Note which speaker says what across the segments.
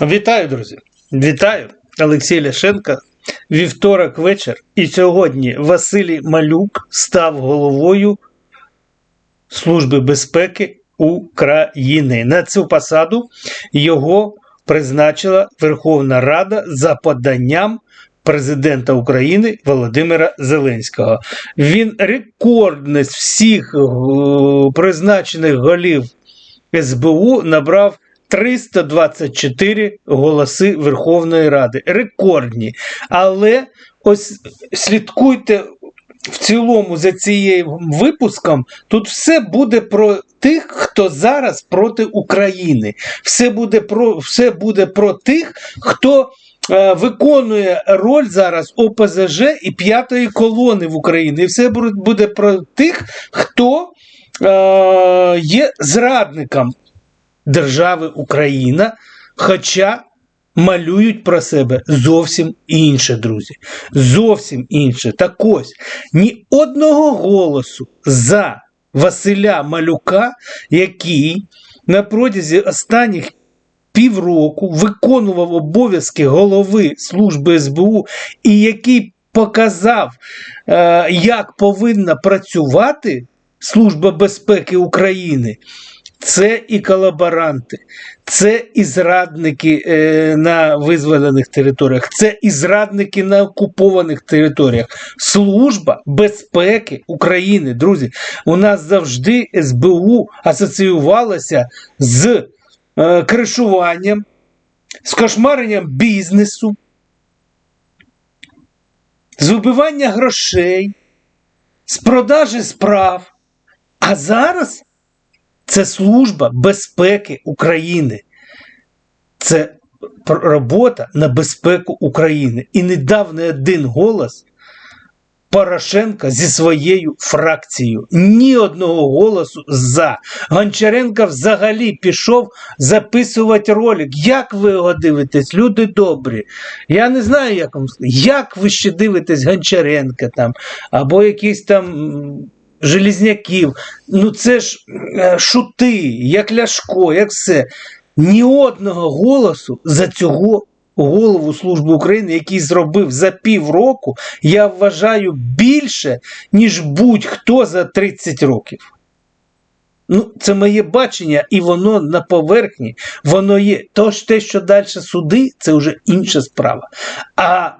Speaker 1: Вітаю, друзі! Вітаю! Олексій Ляшенко. Вівторок вечір. І сьогодні Василій Малюк став головою Служби безпеки України. На цю посаду його призначила Верховна Рада за поданням президента України Володимира Зеленського. Він рекордний з всіх е, призначених голів СБУ набрав 324 голоси Верховної Ради. Рекордні. Але ось слідкуйте в цілому за цією випуском. Тут все буде про тих, хто зараз проти України. Все буде про, все буде про тих, хто. е, Виконує роль зараз ОПЗЖ і п'ятої колони в Україні. І все буде про тих, хто е, є зрадником держави Україна, хоча малюють про себе зовсім інше, друзі. Зовсім інше. Так ось ні одного голосу за Василя Малюка, який на протязі останніх півроку виконував обов'язки голови служби СБУ і який показав, е, як повинна працювати Служба безпеки України. Це і колаборанти, це і зрадники е, на визволених територіях, це і зрадники на окупованих територіях. Служба безпеки України, друзі, у нас завжди СБУ асоціювалася з е, кришуванням, з кошмаренням бізнесу, з вибивання грошей, з продажі справ. А зараз це служба безпеки України. Це робота на безпеку України. І не дав не один голос Порошенка зі своєю фракцією. Ні одного голосу за. Гончаренко взагалі пішов записувати ролик. Як ви його дивитесь, люди добрі? Я не знаю, як вам сказати. Як ви ще дивитесь Гончаренка там, або якісь там. Желізняків, ну це ж е, шути, як Ляшко, як все. Ні одного голосу за цього голову Служби України, який зробив за півроку, я вважаю більше, ніж будь-хто за 30 років. Ну, це моє бачення, і воно на поверхні, воно є. Тож те, що далі суди, це вже інша справа. А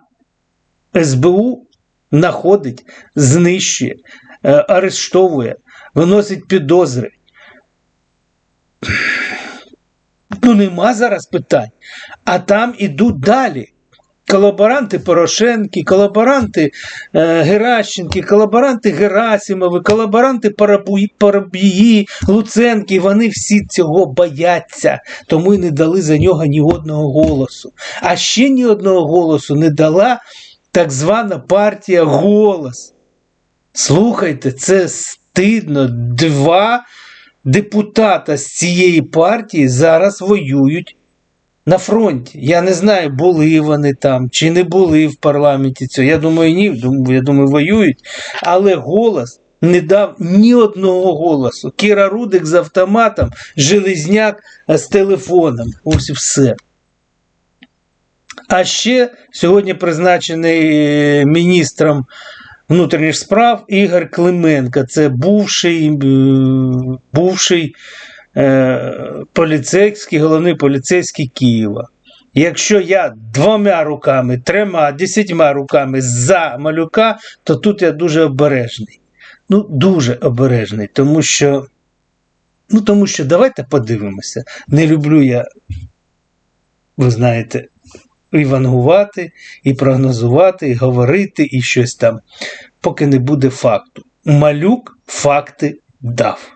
Speaker 1: СБУ знаходить, знищує, арештовує, виносить підозри. Ну, нема зараз питань. А там ідуть далі. Колаборанти Порошенки, колаборанти е, Геращенки, колаборанти Герасимови, колаборанти Парабії, Луценки, вони всі цього бояться, тому й не дали за нього ні одного голосу. А ще ні одного голосу не дала так звана партія Голос. Слухайте, це стидно. Два депутата з цієї партії зараз воюють на фронті. Я не знаю, були вони там чи не були в парламенті цього. Я думаю, ні, я думаю, воюють. Але голос не дав ні одного голосу. Кіра Рудик з автоматом, Железняк з телефоном. Ось все. А ще сьогодні призначений е, міністром внутрішніх справ Ігор Клименко. Це бувший, е, бувший е, поліцейський, головний поліцейський Києва. Якщо я двома руками, трьома, десятьма руками за малюка, то тут я дуже обережний. Ну, дуже обережний, тому що. Ну, тому що давайте подивимося. Не люблю я, ви знаєте, і вангувати, і прогнозувати, і говорити, і щось там, поки не буде факту. Малюк факти дав.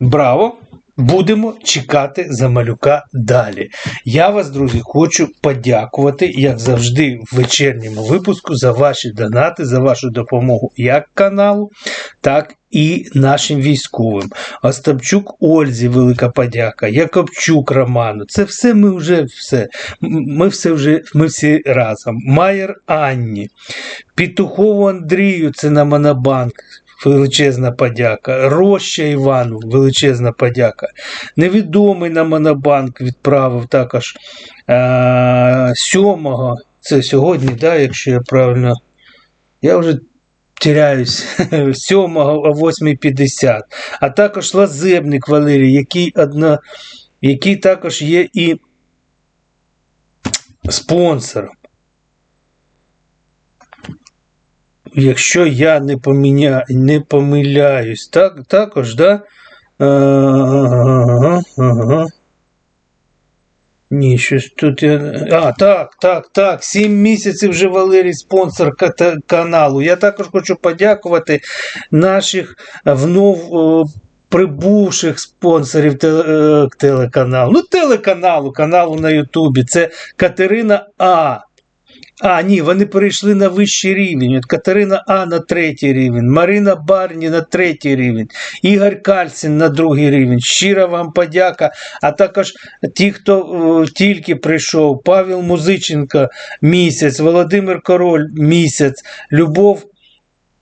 Speaker 1: Браво! Будемо чекати за малюка далі. Я вас, друзі, хочу подякувати, як завжди, в вечірньому випуску за ваші донати, за вашу допомогу як каналу, так і нашим військовим. Остапчук Ользі, велика подяка, Якобчук Роману. Це все ми вже все. Ми все вже ми всі разом. Майер Анні, Петухову Андрію, це на Монобанк. Величезна подяка. Роща Івану, величезна подяка. Невідомий на Монобанк відправив також е- 7 це сьогодні, да, якщо я правильно. Я вже теряюсь 7 о 8.50. А також Лазебник Валерій, який, одна, який також є і спонсором. Якщо я не, поміня... не помиляюсь, так, також, да? Е, Ага, ага. Ні, щось тут я. А, так, так, так. Сім місяців вже Валерій спонсор каналу. Я також хочу подякувати наших внов е, прибувших спонсорів е, телеканалу. Ну, телеканалу, каналу на Ютубі. Це Катерина А. А, ні, вони перейшли на вищий рівень. От Катерина А на третій рівень, Марина Барні на третій рівень, Ігор Кальцин на другий рівень. Щира вам подяка. А також ті, хто е, тільки прийшов, Павел Музиченко місяць, Володимир Король місяць, Любов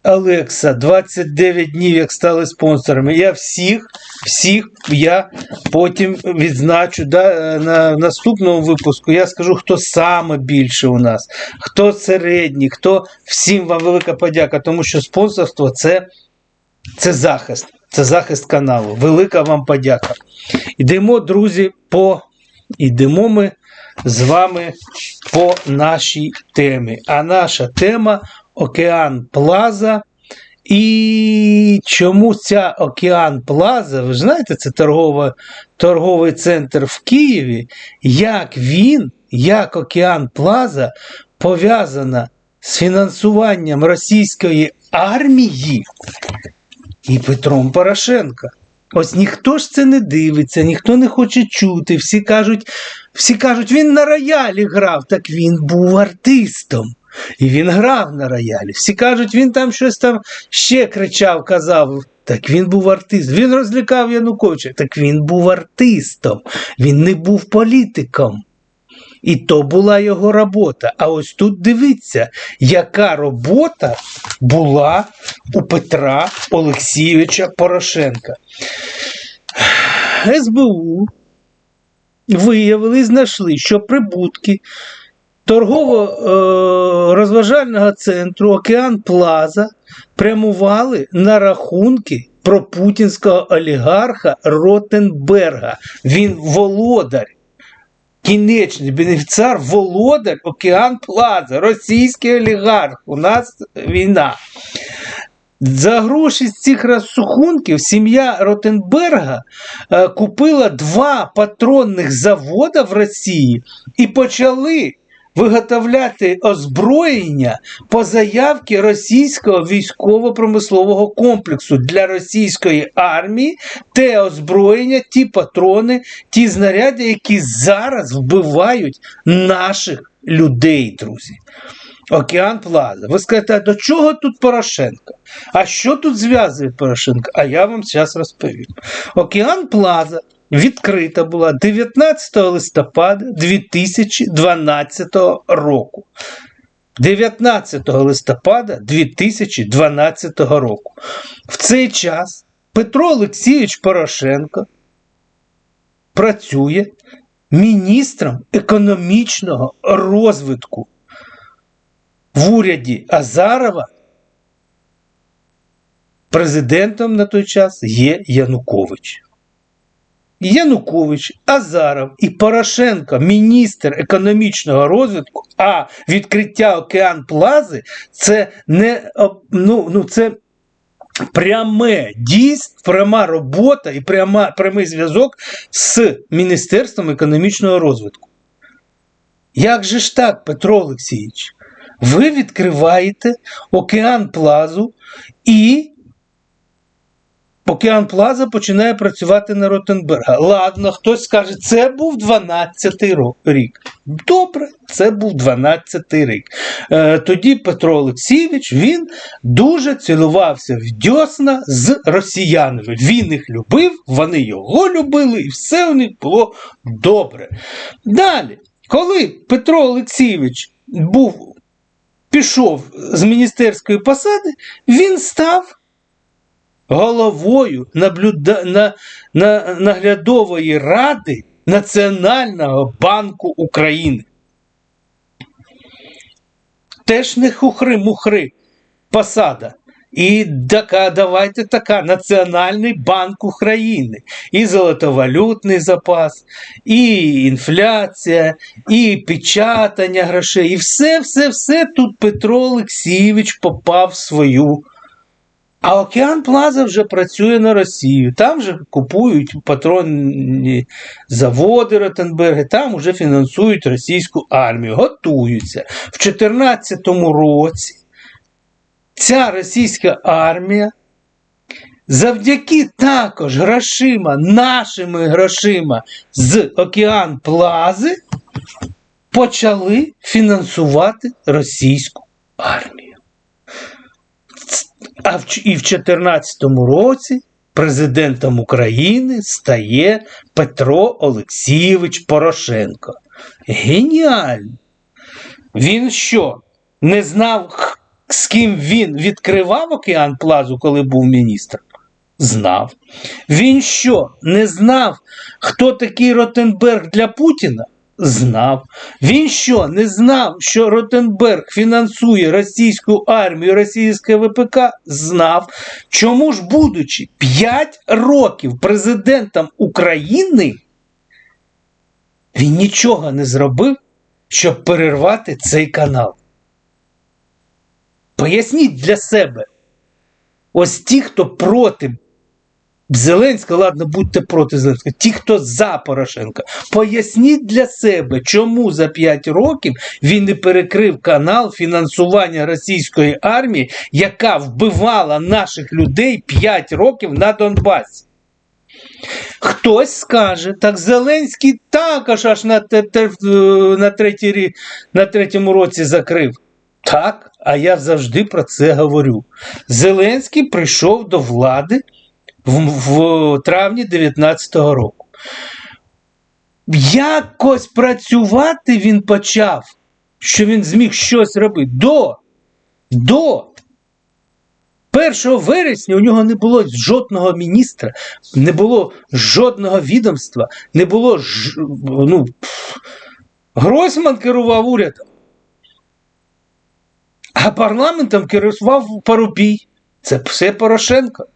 Speaker 1: Олекса 29 днів, як стали спонсорами. Я всіх, всіх я потім відзначу да, на наступному випуску. Я скажу, хто саме більше у нас, хто середній, хто всім вам велика подяка, тому що спонсорство це, це захист. Це захист каналу. Велика вам подяка. Йдемо, друзі, по йдемо ми з вами по нашій темі. А наша тема Океан Плаза. І чому ця Океан Плаза, ви знаєте, це торгова, торговий центр в Києві, як він, як Океан Плаза пов'язана з фінансуванням російської армії і Петром Порошенка. Ось ніхто ж це не дивиться, ніхто не хоче чути. Всі кажуть, всі кажуть, він на роялі грав, так він був артистом. І він грав на роялі. Всі кажуть, він там щось там ще кричав, казав. Так він був артист. Він розлякав Януковича. Так він був артистом. Він не був політиком. І то була його робота. А ось тут дивіться, яка робота була у Петра Олексійовича Порошенка. СБУ виявили, знайшли, що прибутки торгово-розважального центру Океан Плаза прямували на рахунки пропутінського олігарха Ротенберга. Він володар. Кінечний бенефіціар, володар Океан Плаза, російський олігарх. У нас війна. За гроші з цих розсухунків сім'я Ротенберга е, купила два патронних заводи в Росії і почали виготовляти озброєння по заявці російського військово-промислового комплексу для російської армії, те озброєння, ті патрони, ті знаряди, які зараз вбивають наших людей, друзі. Океан Плаза. Ви скажете, а до чого тут Порошенко? А що тут зв'язує Порошенко? А я вам зараз розповім. Океан Плаза відкрита була 19 листопада 2012 року. 19 листопада 2012 року. В цей час Петро Олексійович Порошенко працює міністром економічного розвитку в уряді Азарова президентом на той час є Янукович. Янукович, Азаров і Порошенко, міністр економічного розвитку, а відкриття Океан Плази це не ну, ну це пряме дійство, пряма робота і пряма, прямий зв'язок з Міністерством економічного розвитку. Як же ж так, Петро Олексійович? Ви відкриваєте Океан Плазу і Океан Плаза починає працювати на Ротенберга. Ладно, хтось скаже, це був 12-й рік. Добре, це був 12-й рік. Е, тоді Петро Олексійович він дуже цілувався в дьосна з росіянами. Він їх любив, вони його любили, і все у них було добре. Далі, коли Петро Олексійович був, пішов з міністерської посади, він став головою наблюда... на... На... наглядової ради Національного банку України. Теж не хухри-мухри посада. І така, давайте така Національний банк України. І золотовалютний запас, і інфляція, і печатання грошей. І все, все, все тут Петро Олексійович попав в свою. А Океан Плаза вже працює на Росію. Там вже купують патронні заводи Ротенберги, там вже фінансують російську армію, готуються. В 2014 році ця російська армія завдяки також грошима, нашими грошима з Океан Плази почали фінансувати російську армію. А в, і в 2014 році президентом України стає Петро Олексійович Порошенко. Геніально! Він що? Не знав, з ким він відкривав океан Плазу, коли був міністром? Знав. Він що? Не знав, хто такий Ротенберг для Путіна? Знав. Він що, не знав, що Ротенберг фінансує російську армію, російське ВПК? Знав. Чому ж, будучи 5 років президентом України, він нічого не зробив, щоб перервати цей канал? Поясніть для себе. Ось ті, хто проти Зеленського, ладно, будьте проти Зеленського, ті, хто за Порошенка, поясніть для себе, чому за 5 років він не перекрив канал фінансування російської армії, яка вбивала наших людей 5 років на Донбасі. Хтось скаже, так Зеленський також аж на те- на, третій, на третьому році закрив. Так, а я завжди про це говорю. Зеленський прийшов до влади в, в травні 19-го року. Якось працювати він почав, що він зміг щось робити до, до 1 вересня у нього не було жодного міністра, не було жодного відомства, не було ж, ну, Гройсман керував урядом. А парламентом керував Парубій. Це все Порошенко.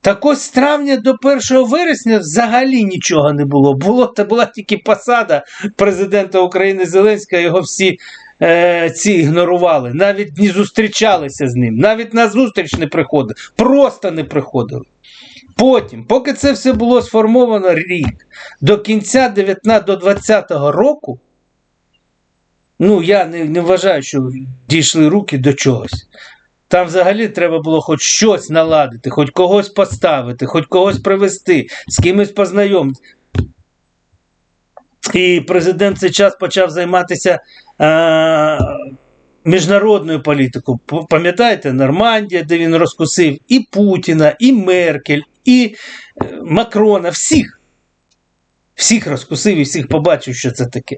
Speaker 1: Так ось з травня до 1 вересня взагалі нічого не було. Було це була тільки посада президента України Зеленського, його всі е, ці ігнорували, навіть не зустрічалися з ним, навіть на зустріч не приходили, просто не приходили. Потім, поки це все було сформовано рік, до кінця 19 до 20-го року, ну я не, не вважаю, що дійшли руки до чогось. Там взагалі треба було хоч щось наладити, хоч когось поставити, хоч когось привести, з кимось познайомити. І президент цей час почав займатися е, міжнародною політикою. Пам'ятаєте, Нормандія, де він розкусив і Путіна, і Меркель, і е, Макрона, всіх. Всіх розкусив і всіх побачив, що це таке.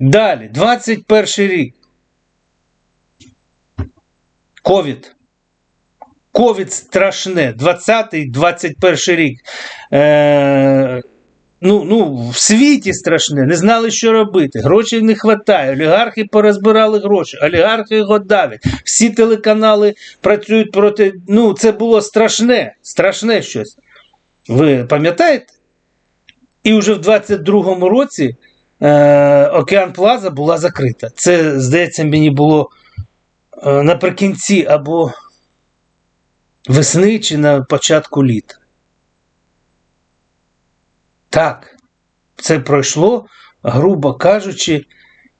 Speaker 1: Далі, 21 рік. Ковід. Ковід страшне. 20-21 рік. Е, ну, ну, в світі страшне. Не знали, що робити. Грошей не вистачає. Олігархи порозбирали гроші. Олігархи його давять. Всі телеканали працюють проти. Ну, це було страшне. Страшне щось. Ви пам'ятаєте? І вже в 22-му році е, Океан Плаза була закрита. Це, здається, мені було наприкінці або весни чи на початку літа. Так, це пройшло, грубо кажучи,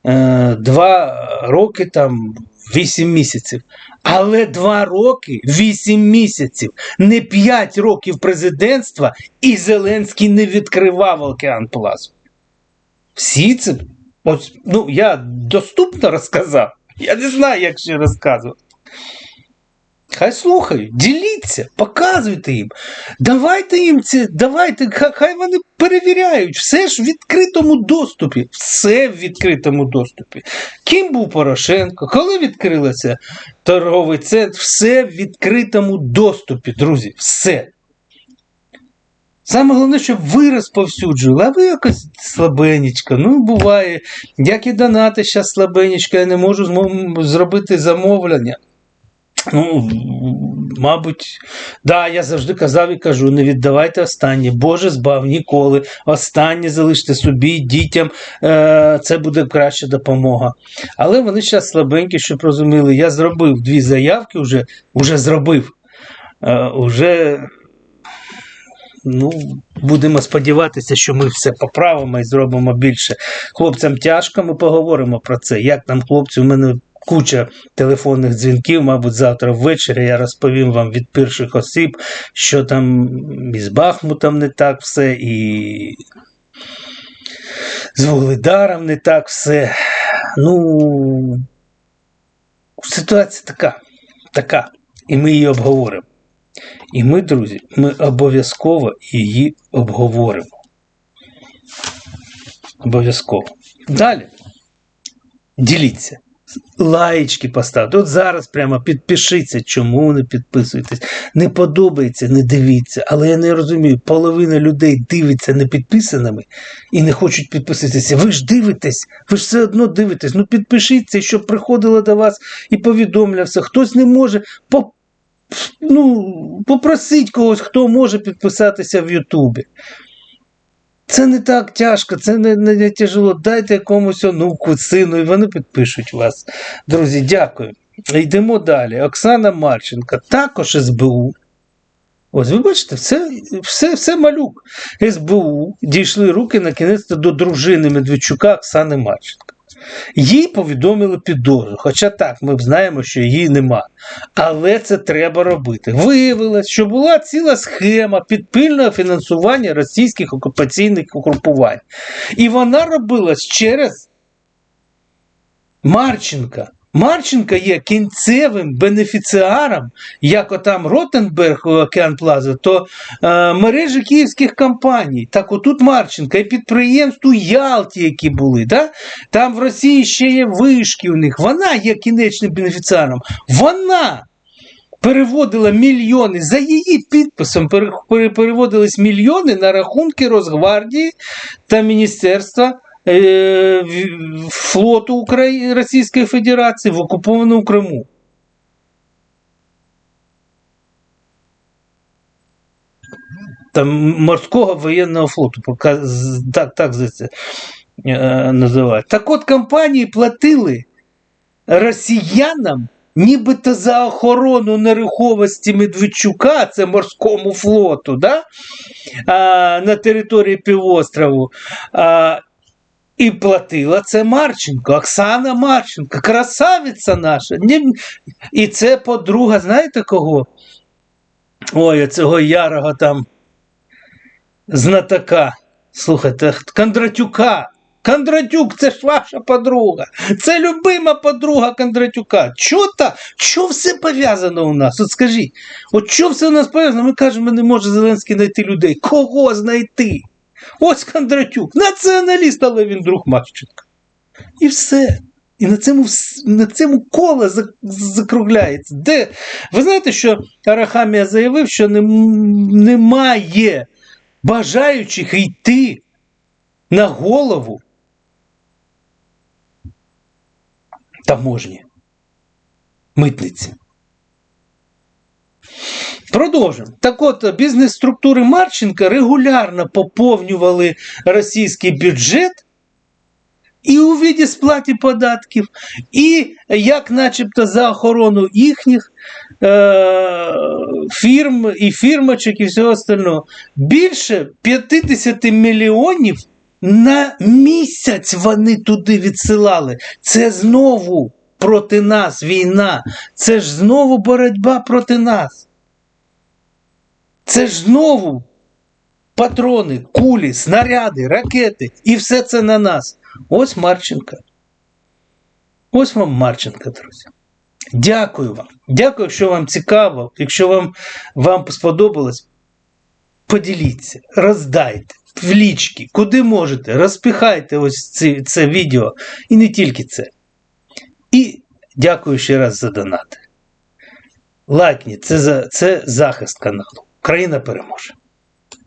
Speaker 1: е, два роки там. Вісім місяців. Але два роки, вісім місяців, не п'ять років президентства, і Зеленський не відкривав Океан Плазу. Всі це, ось, ну, я доступно розказав. Я не знаю, як ще розказувати. Хай слухають, діліться, показуйте їм. Давайте їм це, давайте, хай вони перевіряють. Все ж в відкритому доступі. Все в відкритому доступі. Ким був Порошенко? Коли відкрилося торговий центр? Все в відкритому доступі, друзі. Все. Саме головне, щоб ви розповсюджували, а ви якось слабенечко. Ну, буває. Як і донати зараз слабенечко, я не можу зробити замовлення. Ну, мабуть, да, я завжди казав і кажу: не віддавайте останнє. Боже збав ніколи. Останнє залиште собі, дітям, е, це буде краща допомога. Але вони зараз слабенькі, щоб розуміли, я зробив дві заявки, вже, вже зробив. Е, уже, ну, будемо сподіватися, що ми все поправимо і зробимо більше. Хлопцям тяжко, ми поговоримо про це. Як там хлопці, у мене куча телефонних дзвінків, мабуть, завтра ввечері я розповім вам від перших осіб, що там із Бахмутом не так все, і з Вугледаром не так все. Ну, ситуація така, така, і ми її обговоримо. І ми, друзі, ми обов'язково її обговоримо. Обов'язково. Далі. Діліться. Лаєчки поставте. От зараз прямо підпишіться, чому не підписуєтесь. Не подобається, не дивіться. Але я не розумію, половина людей дивиться не підписаними і не хочуть підписатися. Ви ж дивитесь, ви ж все одно дивитесь. Ну підпишіться, щоб приходило до вас і повідомлявся. Хтось не може. Ну, попросіть когось, хто може підписатися в Ютубі. Це не так тяжко, це не, не, не тяжело. Дайте якомусь онуку, сину, і вони підпишуть вас. Друзі, дякую. Йдемо далі. Оксана Марченко, також СБУ. Ось ви бачите, все, все, все малюк. СБУ дійшли руки на кінець до дружини Медведчука Оксани Марченко. Їй повідомили підозру, хоча так, ми знаємо, що її нема. Але це треба робити. Виявилось, що була ціла схема підпільного фінансування російських окупаційних угрупувань. І вона робилась через Марченка. Марченка є кінцевим бенефіціаром, як отам Ротенберг Океан Плаза, то е, мережі київських компаній. Так отут Марченка і підприємств у Ялті, які були. Да? Там в Росії ще є вишки у них. Вона є кінечним бенефіціаром. Вона переводила мільйони за її підписом. пере- пере- Переводились мільйони на рахунки Росгвардії та Міністерства флоту Украї... Російської Федерації в окупованому Криму. Там морського воєнного флоту, так, так це е, називають. Так от компанії платили росіянам нібито за охорону нерухомості Медведчука, це морському флоту, да? а, на території півострову. А, і платила це Марченко, Оксана Марченко, красавиця наша. І це подруга, знаєте кого? Ой, цього ярого там знатока. Слухайте, Кондратюка. Кондратюк, це ж ваша подруга. Це любима подруга Кондратюка. Чо та? Чо все пов'язано у нас? От скажіть, от що все у нас пов'язано? Ми кажемо, не може Зеленський знайти людей. Кого знайти? Ось Кондратюк, націоналіст, але він друг Марченка. І все. І на цьому, на цьому коло закругляється. Де? Ви знаєте, що Арахамія заявив, що нем- немає бажаючих йти на голову таможні, митниці. Продовжимо. Так от, бізнес-структури Марченка регулярно поповнювали російський бюджет і у віді сплаті податків, і як начебто за охорону їхніх е- фірм і фірмочок і всього остального. Більше 50 мільйонів на місяць вони туди відсилали. Це знову проти нас війна. Це ж знову боротьба проти нас. Це ж знову патрони, кулі, снаряди, ракети, і все це на нас. Ось Марченка. Ось вам Марченка, друзі. Дякую вам. Дякую, якщо вам цікаво. Якщо вам, вам сподобалось, поділіться, роздайте в лічки, куди можете, розпихайте ось ці, це відео. І не тільки це. І дякую ще раз за донати. Лайкніть, це, це захист каналу. Україна переможе.